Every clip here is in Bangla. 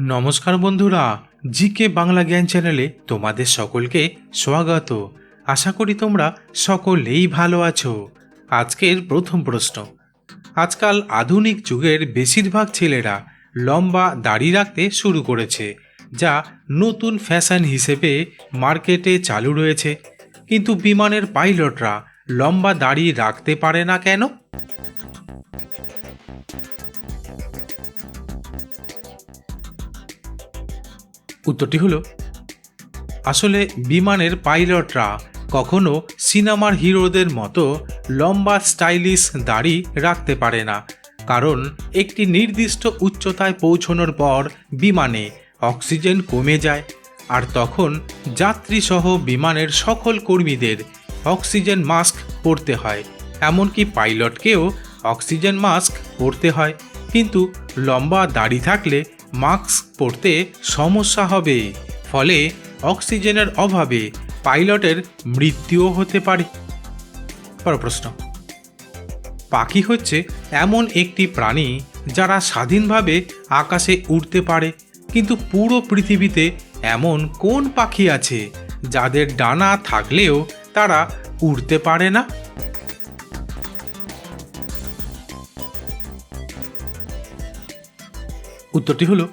নমস্কার বন্ধুরা, জিকে বাংলা জ্ঞান চ্যানেলে তোমাদের সকলকে স্বাগত। আশা করি তোমরা সকলেই ভালো আছো। আজকের প্রথম প্রশ্ন। আজকাল আধুনিক যুগের বেশিরভাগ ছেলেরা লম্বা দাড়ি রাখতে শুরু করেছে, যা নতুন ফ্যাশন হিসেবে মার্কেটে চালু রয়েছে। কিন্তু বিমানের পাইলটরা লম্বা দাড়ি রাখতে পারে না কেন? উত্তরটি হলো, আসলে বিমানের পাইলটরা কখনো সিনেমার হিরোদের মতো লম্বা স্টাইলিশ দাড়ি রাখতে পারে না, কারণ একটি নির্দিষ্ট উচ্চতায় পৌঁছানোর পর বিমানে অক্সিজেন কমে যায়। আর তখন যাত্রীসহ বিমানের সকল কর্মীদের অক্সিজেন মাস্ক পরতে হয়, এমনকি পাইলটকেও অক্সিজেন মাস্ক পরতে হয়। কিন্তু লম্বা দাড়ি থাকলে মাস্ক পরতে সমস্যা হবে। ফলে অক্সিজেনের অভাবে পাইলটের মৃত্যুও হতে পারে। পর প্রশ্ন। পাখি হচ্ছে এমন একটি প্রাণী যারা স্বাধীনভাবে আকাশে উড়তে পারে, কিন্তু পুরো পৃথিবীতে এমন কোন পাখি আছে যাদের ডানা থাকলেও তারা উড়তে পারে না? উত্তরটি হলো,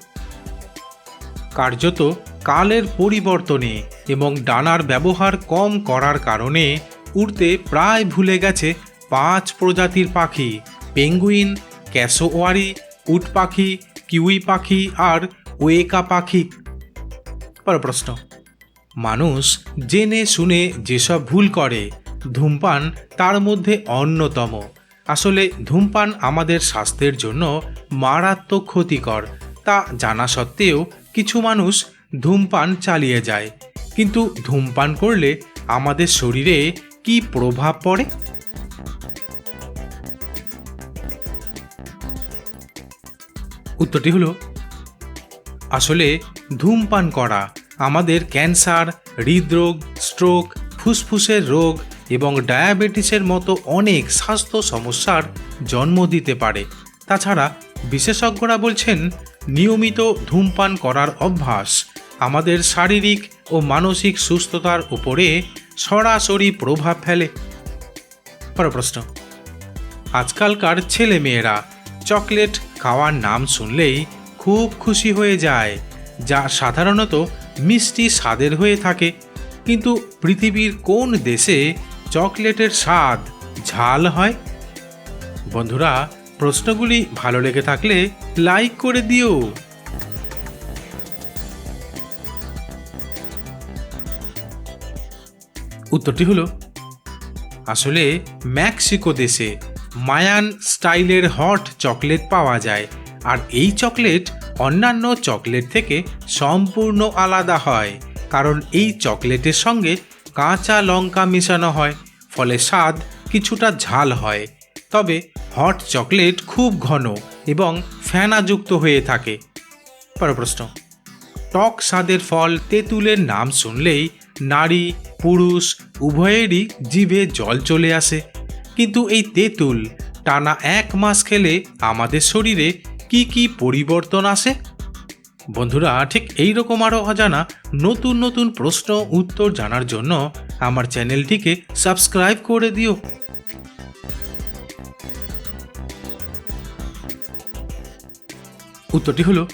কার্যত কালের পরিবর্তনে এবং ডানার ব্যবহার কম করার কারণে উড়তে প্রায় ভুলে গেছে পাঁচ প্রজাতির পাখি, পেঙ্গুইন, ক্যাসোওয়ারি, উট পাখি, কিউই পাখি আর ওয়েকা পাখি। পর প্রশ্ন, মানুষ জেনে শুনে যেসব ভুল করে, ধূমপান তার মধ্যে অন্যতম। আসলে ধূমপান আমাদের স্বাস্থ্যের জন্য মারাত্মক ক্ষতিকর। তা জানা সত্ত্বেও কিছু মানুষ ধূমপান চালিয়ে যায়। কিন্তু ধূমপান করলে আমাদের শরীরে কি প্রভাব পড়ে? উত্তরটি হলো, আসলে ধূমপান করা আমাদের ক্যান্সার, হৃদরোগ, স্ট্রোক, ফুসফুসের রোগ এবং ডায়াবেটিসের মতো অনেক স্বাস্থ্য সমস্যার জন্ম দিতে পারে। তাছাড়া বিশেষজ্ঞরা বলছেন, নিয়মিত ধূমপান করার অভ্যাস আমাদের শারীরিক ও মানসিক সুস্থতার উপরে সরাসরি প্রভাব ফেলে। পর প্রশ্ন। আজকালকার ছেলে মেয়েরা চকলেট খাওয়ার নাম শুনলেই খুব খুশি হয়ে যায়, যা সাধারণত মিষ্টি স্বাদের হয়ে থাকে। কিন্তু পৃথিবীর কোন দেশে চকলেটের স্বাদ ঝাল হয়? বন্ধুরা, প্রশ্নগুলি ভালো লেগে থাকলে লাইক করে দিও। উত্তরটি হলো, আসলে মেক্সিকো দেশে মায়ান স্টাইলের হট চকলেট পাওয়া যায়, আর এই চকলেট অন্যান্য চকলেট থেকে সম্পূর্ণ আলাদা হয়, কারণ এই চকলেটের সঙ্গে কাঁচা লঙ্কা মেশানো হয়, ফলে স্বাদ কিছুটা ঝাল হয়। তবে হট চকলেট খুব ঘন এবং ফেনাযুক্ত হয়ে থাকে। পর প্রশ্ন। টক স্বাদের ফল তেঁতুলের নাম শুনলেই নারী, পুরুষ, উভয়েরই জিভে জল চলে আসে। কিন্তু এই তেঁতুল টানা এক মাস খেলে আমাদের শরীরে কি কি পরিবর্তন আসে? বন্ধুরা, ঠিক এই রকম আরও অজানা নতুন নতুন প্রশ্ন, উত্তর জানার জন্য আমার চ্যানেলটিকে সাবস্ক্রাইব করে দিও। উত্তরটি হলো,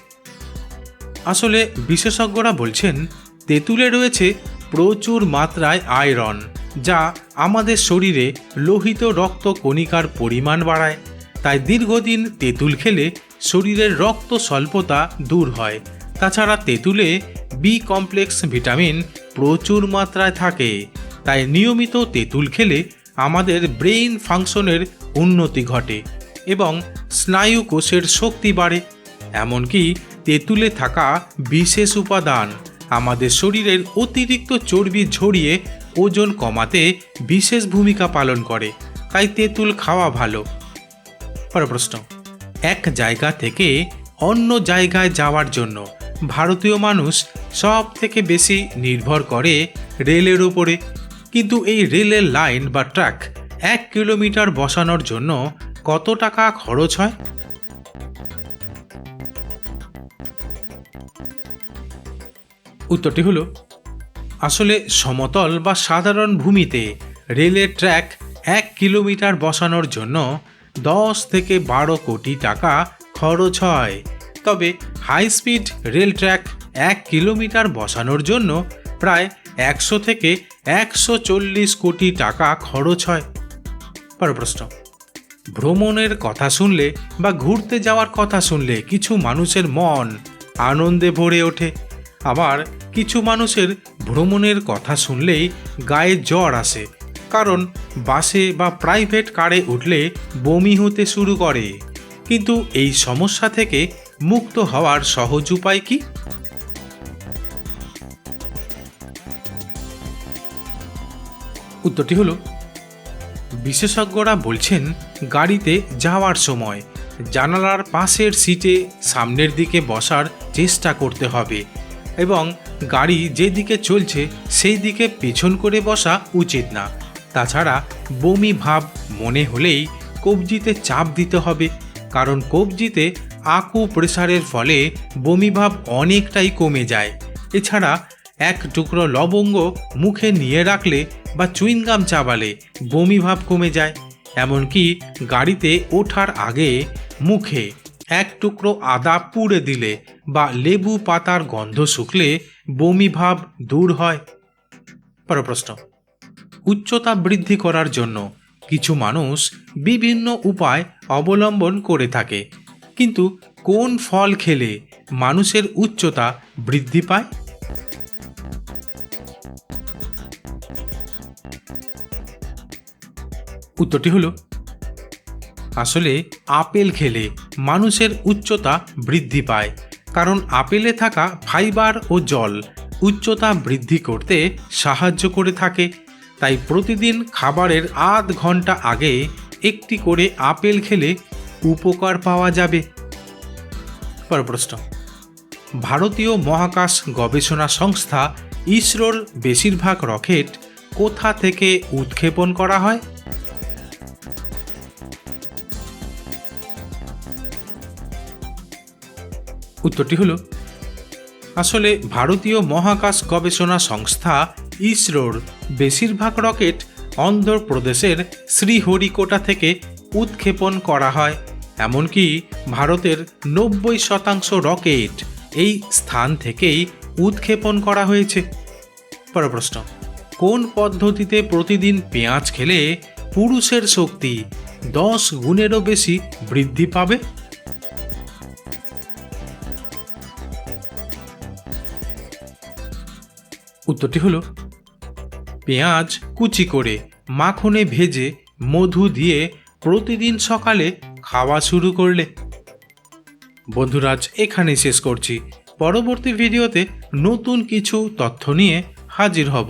আসলে বিশেষজ্ঞরা বলছেন, তেঁতুলে রয়েছে প্রচুর মাত্রায় আয়রন, যা আমাদের শরীরে লোহিত রক্ত কণিকার পরিমাণ বাড়ায়। তাই দীর্ঘদিন তেঁতুল খেলে শরীরের রক্ত স্বল্পতা দূর হয়। তাছাড়া তেঁতুলে বি কমপ্লেক্স ভিটামিন প্রচুর মাত্রায় থাকে। তাই নিয়মিত তেঁতুল খেলে আমাদের ব্রেইন ফাংশনের উন্নতি ঘটে এবং স্নায়ু কোষের শক্তি বাড়ে। এমনকি তেঁতুলে থাকা বিশেষ উপাদান আমাদের শরীরের অতিরিক্ত চর্বি ঝরিয়ে ওজন কমাতে বিশেষ ভূমিকা পালন করে। তাই তেঁতুল খাওয়া ভালো। পর প্রশ্ন। এক জায়গা থেকে অন্য জায়গায় যাওয়ার জন্য ভারতীয় মানুষ সব থেকে বেশি নির্ভর করে রেলের উপরে। কিন্তু এই রেলের লাইন বা ট্র্যাক এক কিলোমিটার বসানোর জন্য কত টাকা খরচ হয়? উত্তরটি হলো, আসলে সমতল বা সাধারণ ভূমিতে রেলের ট্র্যাক এক কিলোমিটার বসানোর জন্য দশ থেকে বারো কোটি টাকা খরচ হয়। তবে হাই স্পিড রেল ট্র্যাক এক কিলোমিটার বসানোর জন্য প্রায় একশো থেকে একশো চল্লিশ কোটি টাকা খরচ হয়। পরের প্রশ্ন। ভ্রমণের কথা শুনলে বা ঘুরতে যাওয়ার কথা শুনলে কিছু মানুষের মন আনন্দে ভরে ওঠে। আবার কিছু মানুষের ভ্রমণের কথা শুনলেই গায়ে জ্বর আসে। কারণ বাসে বা প্রাইভেট কারে উঠলে বমি হতে শুরু করে। কিন্তু এই সমস্যা থেকে মুক্ত হওয়ার সহজ উপায় কি? উত্তরটি হলো, বিশেষজ্ঞরা বলছেন গাড়িতে যাওয়ার সময় জানালার পাশের সিটে সামনের দিকে বসার চেষ্টা করতে হবে এবং গাড়ি যেদিকে চলছে সেই দিকে পেছন করে বসা উচিত না। তাছাড়া বমি ভাব মনে হলেই কবজিতে চাপ দিতে হবে, কারণ কবজিতে আকু প্রেসারের ফলে বমি ভাব অনেকটাই কমে যায়। এছাড়া এক টুকরো লবঙ্গ মুখে নিয়ে রাখলে বা চুইংগাম চাবালে বমি ভাব কমে যায়, এমনকি গাড়িতে ওঠার আগে মুখে এক টুকরো আদা পুড়ে দিলে বা লেবু পাতার গন্ধ শুকলে বমি ভাব দূর হয়। পরের প্রশ্ন। উচ্চতা বৃদ্ধি করার জন্য কিছু মানুষ বিভিন্ন উপায় অবলম্বন করে থাকে। কিন্তু কোন ফল খেলে মানুষের উচ্চতা বৃদ্ধি পায়? উত্তরটি হলো, আসলে আপেল খেলে মানুষের উচ্চতা বৃদ্ধি পায়, কারণ আপেলে থাকা ফাইবার ও জল উচ্চতা বৃদ্ধি করতে সাহায্য করে থাকে তাই প্রতিদিন খাবারের আধ ঘণ্টা আগে একটি করে আপেল খেলে উপকার পাওয়া যাবে। প্রশ্ন। ভারতীয় মহাকাশ গবেষণা সংস্থা ইসরোর বেশিরভাগ রকেট কোথা থেকে উৎক্ষেপণ করা হয়? উত্তরটি হলো, আসলে ভারতীয় মহাকাশ গবেষণা সংস্থা ইসরোর বেশিরভাগ রকেট অন্ধ্রপ্রদেশের শ্রীহরিকোটা থেকে উৎক্ষেপণ করা হয়, এমনকি ভারতের নব্বই শতাংশ রকেট এই স্থান থেকেই উৎক্ষেপণ করা হয়েছে। পরের প্রশ্ন, কোন পদ্ধতিতে প্রতিদিন পেঁয়াজ খেলে পুরুষের শক্তি দশ গুণেরও বেশি বৃদ্ধি পাবে? উত্তরটি হলো, পেঁয়াজ কুচি করে মাখনে ভেজে মধু দিয়ে প্রতিদিন সকালে খাওয়া শুরু করলে। বন্ধুরাজ এখানে শেষ করছি। পরবর্তী ভিডিওতে নতুন কিছু তথ্য নিয়ে হাজির হব।